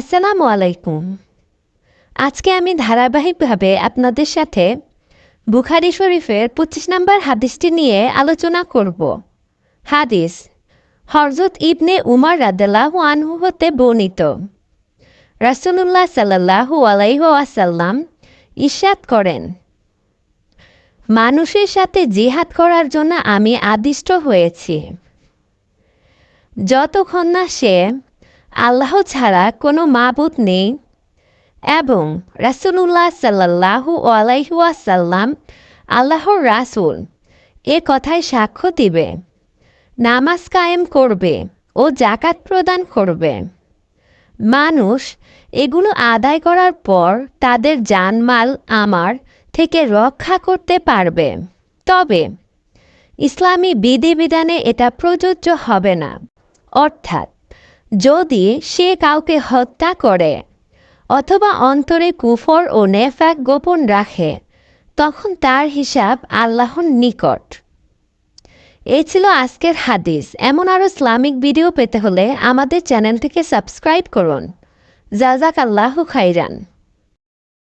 আসসালামু আলাইকুম। আজকে আমি ধারাবাহিকভাবে আপনাদের সাথে বুখারি শরীফের পঁচিশ নম্বর হাদিসটি নিয়ে আলোচনা করব। হাদিস হরজত ইবনে উমর রাদাল্লাহু আনহু হতে বর্ণিত। রাসুলুল্লাহ সাল্লাহু আলাইহ আসাল্লাম ইস্যাত করেন, মানুষের সাথে জিহাদ করার জন্য আমি আদিষ্ট হয়েছি। যতক্ষণ না সে আল্লাহ ছাড়া কোনো মাবুদ নেই। এবং রাসুলুল্লাহ সাল্লাহু আলাইহুয়াসাল্লাম আল্লাহর রাসুল এ কথায় সাক্ষ্য দিবে, নামাজ কায়েম করবে ও জাকাত প্রদান করবে। মানুষ এগুলো আদায় করার পর তাদের জানমাল আমার থেকে রক্ষা করতে পারবে। তবে ইসলামী বিধিবিধানে এটা প্রযোজ্য হবে না। অর্থাৎ যদি সে কাউকে হত্যা করে অথবা অন্তরে কুফর ও নেফাক গোপন রাখে, তখন তার হিসাব আল্লাহর নিকট। এই ছিল আজকের হাদিস। এমন আরও ইসলামিক ভিডিও পেতে হলে আমাদের চ্যানেলটিকে সাবস্ক্রাইব করুন। জাজাক আল্লাহ খাইরান